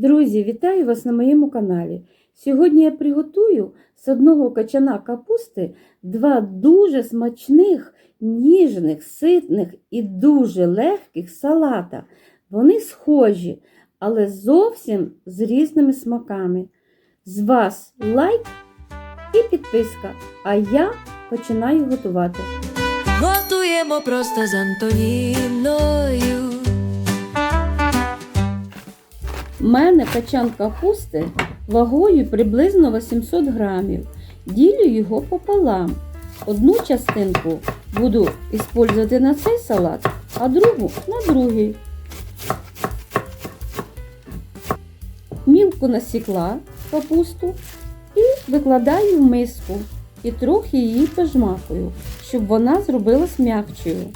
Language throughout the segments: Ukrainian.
Друзі, вітаю вас на моєму каналі. Сьогодні я приготую з одного качана капусти два дуже смачних, ніжних, ситних і дуже легких салата. Вони схожі, але зовсім з різними смаками. З вас лайк і підписка, а я починаю готувати. Готуємо просто з Антоніною. У мене качан капусти вагою приблизно 800 грамів. Ділю його пополам. Одну частинку буду використовувати на цей салат, а другу на другий. Мілко насікла капусту і викладаю в миску і трохи її пожмакую, щоб вона зробилась м'якчою.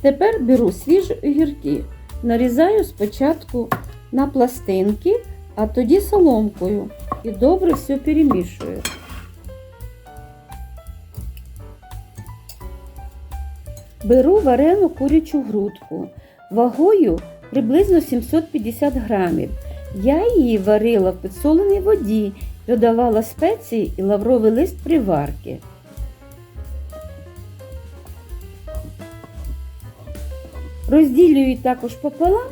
Тепер беру свіжі огірки. Нарізаю спочатку на пластинки, а тоді соломкою і добре все перемішую. Беру варену курячу грудку вагою приблизно 750 грамів. Я її варила в підсоленій воді, додавала спеції і лавровий лист приварки. Розділю її також пополам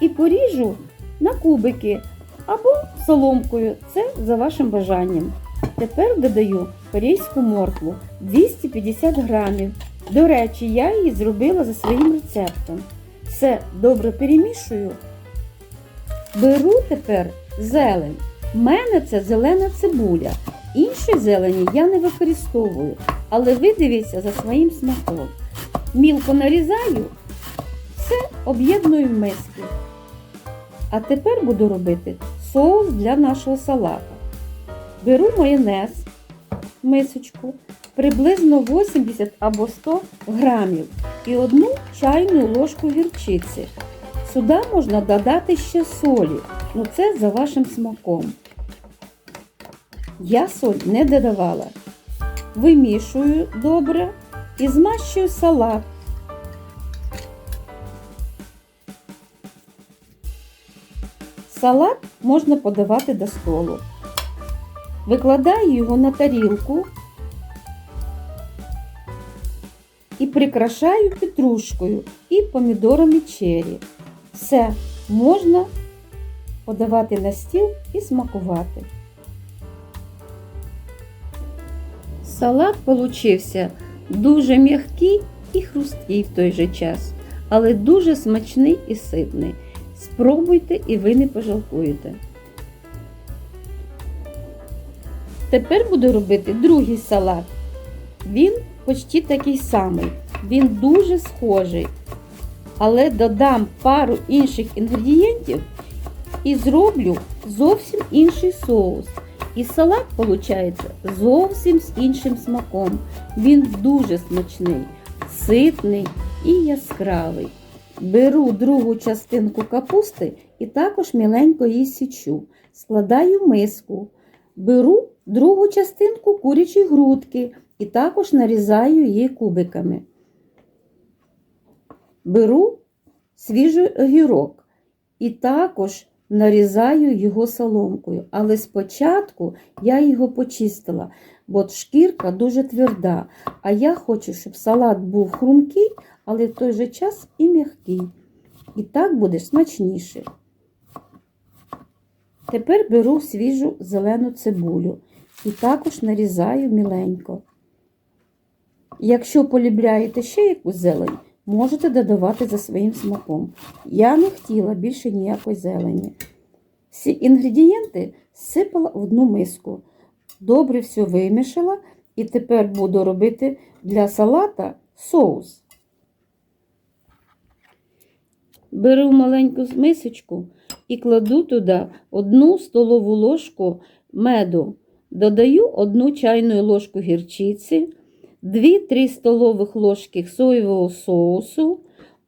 і поріжу на кубики або соломкою. Це за вашим бажанням. Тепер додаю корейську моркву 250 грамів. До речі, я її зробила за своїм рецептом. Все добре перемішую. Беру тепер зелень. У мене це зелена цибуля. Іншої зелені я не використовую, але ви дивіться за своїм смаком. Мілко нарізаю об'єдную в миски. А тепер буду робити соус для нашого салата. Беру майонез, мисочку, приблизно 80 або 100 грамів і одну чайну ложку гірчиці. Сюди можна додати ще солі, ну це за вашим смаком. Я соль не додавала. Вимішую добре і змащую салат. Салат можна подавати до столу. Викладаю його на тарілку і прикрашаю петрушкою і помідорами чері. Все можна подавати на стіл і смакувати. Салат получився дуже м'який і хрусткий в той же час, але дуже смачний і ситний. Спробуйте і ви не пожалкуєте. Тепер буду робити другий салат. Він почти такий самий. Він дуже схожий. Але додам пару інших інгредієнтів і зроблю зовсім інший соус. І салат виходить зовсім з іншим смаком. Він дуже смачний, ситний і яскравий. Беру другу частинку капусти і також міленько її січу. Складаю миску. Беру другу частинку курячої грудки і також нарізаю її кубиками. Беру свіжий огірок і також нарізаю його соломкою. Але спочатку я його почистила, бо шкірка дуже тверда. А я хочу, щоб салат був хрумкий, але в той же час і м'який. І так буде смачніше. Тепер беру свіжу зелену цибулю і також нарізаю міленько. Якщо полюбляєте ще якусь зелень, можете додавати за своїм смаком. Я не хотіла більше ніякої зелені. Всі інгредієнти сипала в одну миску. Добре все вимішала і тепер буду робити для салата соус. Беру маленьку мисочку і кладу туди одну столову ложку меду. Додаю одну чайну ложку гірчиці, 2-3 столових ложки соєвого соусу,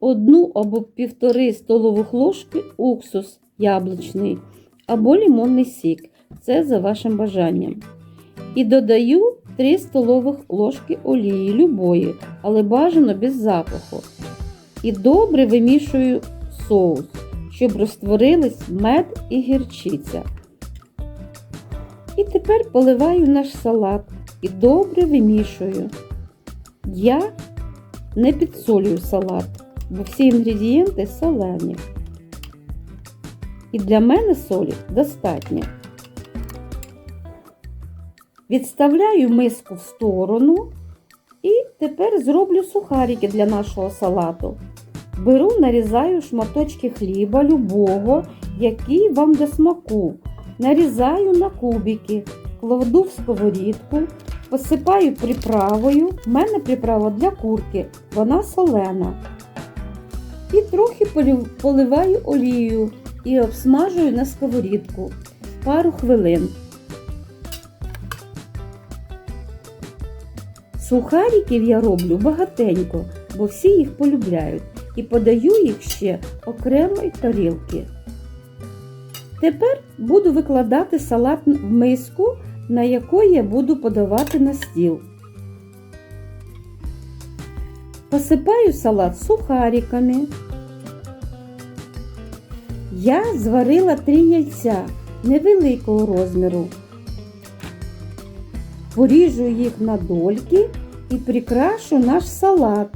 одну або півтори столових ложки уксус яблучний або лимонний сік. Це за вашим бажанням. І додаю 3 столових ложки олії любої, але бажано без запаху. І добре вимішую соус, щоб розтворились мед і гірчиця. І тепер поливаю наш салат і добре вимішую. Я не підсолюю салат, бо всі інгредієнти солені. І для мене солі достатньо. Відставляю миску в сторону і тепер зроблю сухарики для нашого салату. Беру, нарізаю шматочки хліба любого, який вам до смаку. Нарізаю на кубики, кладу в сковорідку, посипаю приправою. У мене приправа для курки, вона солена. І трохи поливаю олією і обсмажую на сковорідку пару хвилин. Сухариків я роблю багатенько, бо всі їх полюбляють, і подаю їх ще окремої тарілки. Тепер буду викладати салат в миску, на якої я буду подавати на стіл. Посипаю салат сухариками. Я зварила три яйця невеликого розміру. Поріжу їх на дольки і прикрашу наш салат.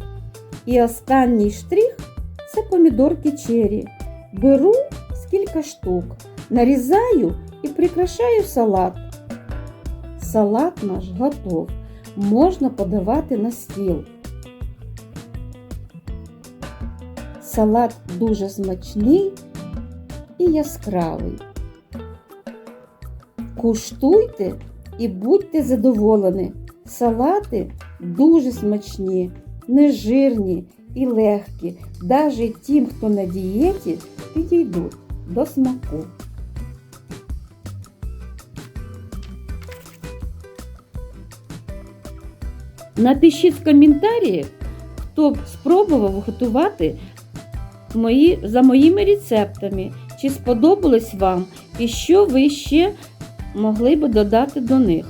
І останній штрих це помідорки чері. Беру скільки штук, нарізаю і прикрашаю салат. Салат наш готов. Можна подавати на стіл. Салат дуже смачний і яскравий. Куштуйте і будьте задоволені. Салати дуже смачні, нежирні і легкі. Навіть тим, хто на дієті, підійдуть до смаку. Напишіть в коментарі, хто б спробував готувати мої, за моїми рецептами, чи сподобалось вам і що ви ще могли би додати до них.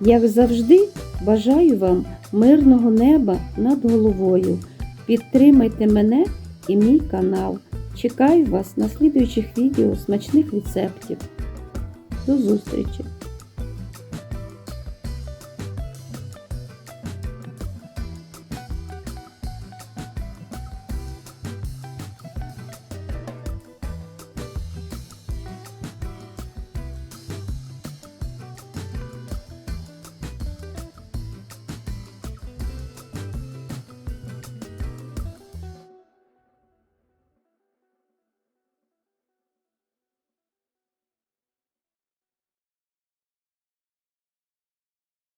Як завжди, бажаю вам мирного неба над головою. Підтримайте мене і мій канал. Чекаю вас на слідуючих відео смачних рецептів. До зустрічі!